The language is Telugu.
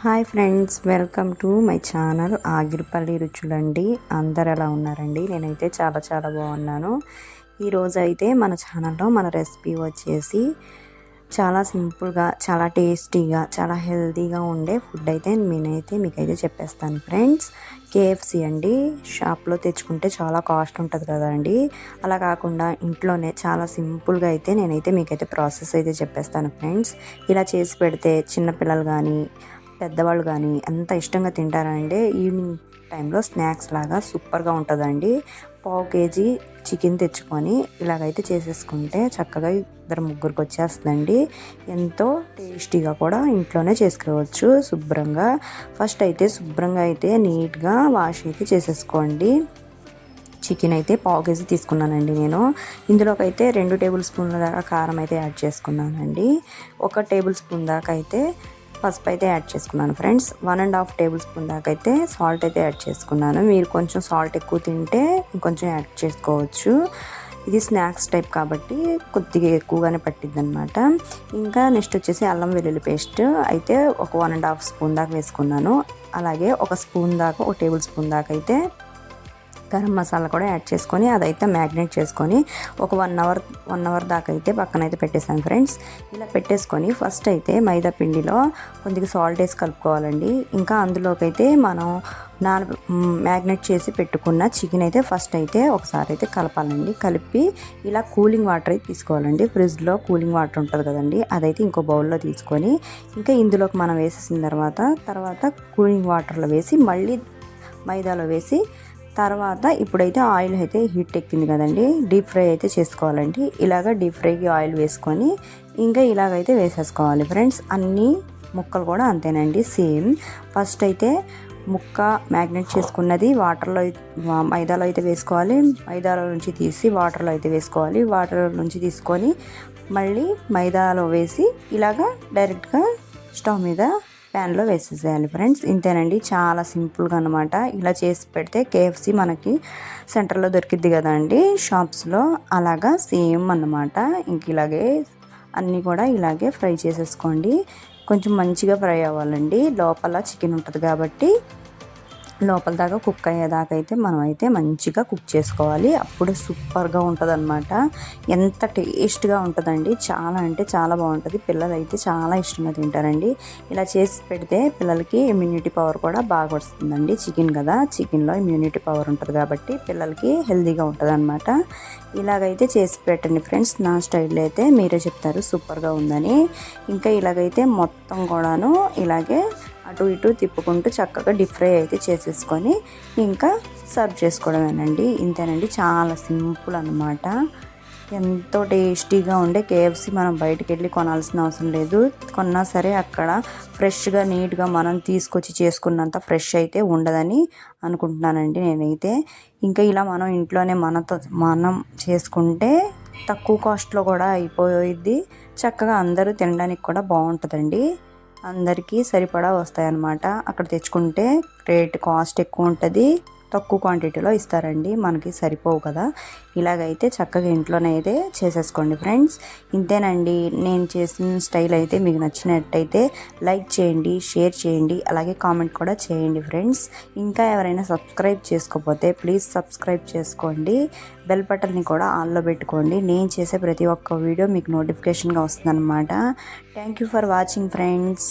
Hi friends welcome to my channel Agiripalli రుచులండి. అందరు ఎలా ఉన్నారండి? నేనైతే చాలా చాలా బాగున్నాను. ఈరోజు అయితే మన ఛానల్లో మన రెసిపీ వచ్చేసి చాలా సింపుల్గా చాలా టేస్టీగా చాలా హెల్తీగా ఉండే ఫుడ్ అయితే నేనైతే మీకైతే చెప్పేస్తాను ఫ్రెండ్స్. కేఎఫ్సి అండి. షాప్లో తెచ్చుకుంటే చాలా కాస్ట్ ఉంటుంది కదండి. అలా కాకుండా ఇంట్లోనే చాలా సింపుల్గా అయితే నేనైతే మీకైతే ప్రాసెస్ అయితే చెప్పేస్తాను ఫ్రెండ్స్. ఇలా చేసి పెడితే చిన్నపిల్లలు కానీ పెద్దవాళ్ళు కానీ ఎంత ఇష్టంగా తింటారంటే ఈవినింగ్ టైంలో స్నాక్స్ లాగా సూపర్గా ఉంటుందండి. పావు కేజీ చికెన్ తెచ్చుకొని ఇలాగైతే చేసేసుకుంటే చక్కగా ఇద్దరు ముగ్గురికి వచ్చేస్తుందండి. ఎంతో టేస్టీగా కూడా ఇంట్లోనే చేసుకోవచ్చు శుభ్రంగా. ఫస్ట్ అయితే శుభ్రంగా అయితే నీట్గా వాష్ అయితే చేసేసుకోండి. చికెన్ అయితే పావు కేజీ తీసుకున్నానండి నేను. ఇందులోకి అయితే రెండు టేబుల్ స్పూన్ల దాకా కారం అయితే యాడ్ చేసుకున్నానండి. ఒక టేబుల్ స్పూన్ దాకా అయితే పసుపు అయితే యాడ్ చేసుకున్నాను friends. One and half tablespoon దాకా అయితే సాల్ట్ అయితే యాడ్ చేసుకున్నాను. మీరు కొంచెం సాల్ట్ ఎక్కువ తింటే ఇంకొంచెం యాడ్ చేసుకోవచ్చు. ఇది స్నాక్స్ టైప్ కాబట్టి కొద్దిగా ఎక్కువగానే పట్టింది అనమాట ఇంకా నెక్స్ట్ వచ్చేసి అల్లం వెల్లుల్లి పేస్ట్. అయితే ఒక వన్ అండ్ హాఫ్ స్పూన్ దాకా వేసుకున్నాను. అలాగే ఒక స్పూన్ దాకా ఒక టేబుల్ స్పూన్ దాకా అయితే గరం మసాలా కూడా యాడ్ చేసుకొని అదైతే మ్యాగ్నేట్ చేసుకొని ఒక వన్ అవర్ వన్ అవర్ దాకా అయితే పక్కన అయితే పెట్టేసాను ఫ్రెండ్స్. ఇలా పెట్టేసుకొని ఫస్ట్ అయితే మైదా పిండిలో కొద్దిగా సాల్ట్ వేసి కలుపుకోవాలండి. ఇంకా అందులోకైతే మనం నాన మ్యాగ్నేట్ చేసి పెట్టుకున్న చికెన్ అయితే ఫస్ట్ అయితే ఒకసారి అయితే కలపాలండి. కలిపి ఇలా కూలింగ్ వాటర్ అయితే తీసుకోవాలండి. ఫ్రిడ్జ్లో కూలింగ్ వాటర్ ఉంటుంది కదండి అదైతే ఇంకో బౌల్లో తీసుకొని ఇంకా ఇందులోకి మనం వేసేసిన తర్వాత తర్వాత కూలింగ్ వాటర్లో వేసి మళ్ళీ మైదాలో వేసి తర్వాత ఇప్పుడైతే ఆయిల్ అయితే హీట్ ఎక్కింది కదండి. డీప్ ఫ్రై అయితే చేసుకోవాలండి. ఇలాగ డీప్ ఫ్రైకి ఆయిల్ వేసుకొని ఇంకా ఇలాగైతే వేసేసుకోవాలి ఫ్రెండ్స్. అన్నీ ముక్కలు కూడా అంతేనండి సేమ్. ఫస్ట్ అయితే ముక్క మ్యాగ్నెట్ చేసుకున్నది వాటర్లో మైదాలో అయితే వేసుకోవాలి. మైదాలో నుంచి తీసి వాటర్లో అయితే వేసుకోవాలి. వాటర్ నుంచి తీసుకొని మళ్ళీ మైదాలో వేసి ఇలాగా డైరెక్ట్గా స్టవ్ మీద ప్యాన్లో వేసేసేయాలి ఫ్రెండ్స్. ఇంతేనండి చాలా సింపుల్గా అనమాట ఇలా చేసి పెడితే కేఎఫ్సి మనకి సెంటర్లో దొరికిద్ది కదండి షాప్స్లో. అలాగా సేమ్ అన్నమాట. ఇంక ఇలాగే అన్నీ కూడా ఇలాగే ఫ్రై చేసేసుకోండి. కొంచెం మంచిగా ఫ్రై అవ్వాలండి. లోపల చికెన్ ఉంటుంది కాబట్టి లోపల దాకా కుక్ అయ్యేదాకా అయితే మనం అయితే మంచిగా కుక్ చేసుకోవాలి. అప్పుడు సూపర్గా ఉంటుంది అనమాట ఎంత టేస్ట్గా ఉంటుందండి. చాలా అంటే చాలా బాగుంటుంది. పిల్లలు అయితే చాలా ఇష్టంగా తింటారండి. ఇలా చేసి పెడితే పిల్లలకి ఇమ్యూనిటీ పవర్ కూడా బాగా వస్తుందండి. చికెన్ కదా చికెన్లో ఇమ్యూనిటీ పవర్ ఉంటుంది కాబట్టి పిల్లలకి హెల్తీగా ఉంటుంది అనమాట ఇలాగైతే చేసి పెట్టండి ఫ్రెండ్స్. నా స్టైల్లో అయితే మీరే చెప్తారు. సూపర్గా ఉందని. ఇంకా ఇలాగైతే మొత్తం కూడాను ఇలాగే అటు ఇటు తిప్పుకుంటూ చక్కగా డీప్ ఫ్రై అయితే చేసేసుకొని ఇంకా సర్వ్ చేసుకోవడమేనండి. ఇంతేనండి చాలా సింపుల్ అనమాట ఎంతో టేస్టీగా ఉండే కేఎఫ్సి మనం బయటికి వెళ్ళి కొనాల్సిన అవసరం లేదు. కొన్నా సరే అక్కడ ఫ్రెష్గా నీట్గా మనం తీసుకొచ్చి చేసుకున్నంత ఫ్రెష్ అయితే ఉండదని అనుకుంటున్నానండి నేనైతే. ఇంకా ఇలా మనం ఇంట్లోనే మనతో మనం చేసుకుంటే తక్కువ కాస్ట్లో కూడా అయిపోయిద్ది. చక్కగా అందరూ తినడానికి కూడా బాగుంటుందండి. అందరికీ సరిపడా వస్తాయన్నమాట. అక్కడ తెచ్చుకుంటే రేట్ కాస్ట్ ఎక్కువ ఉంటుంది తక్కువ క్వాంటిటీలో ఇస్తారండి. మనకి సరిపోవు కదా. ఇలాగైతే చక్కగా ఇంట్లోనే అయితే చేసేసుకోండి ఫ్రెండ్స్. ఇంతేనండి. నేను చేసిన స్టైల్ అయితే మీకు నచ్చినట్టయితే లైక్ చేయండి షేర్ చేయండి అలాగే కామెంట్ కూడా చేయండి ఫ్రెండ్స్. ఇంకా ఎవరైనా సబ్స్క్రైబ్ చేసుకోకపోతే ప్లీజ్ సబ్స్క్రైబ్ చేసుకోండి. బెల్ బటన్ని కూడా ఆన్లో పెట్టుకోండి. నేను చేసే ప్రతి ఒక్క వీడియో మీకు నోటిఫికేషన్గా వస్తుందన్నమాట. Thank you for watching friends.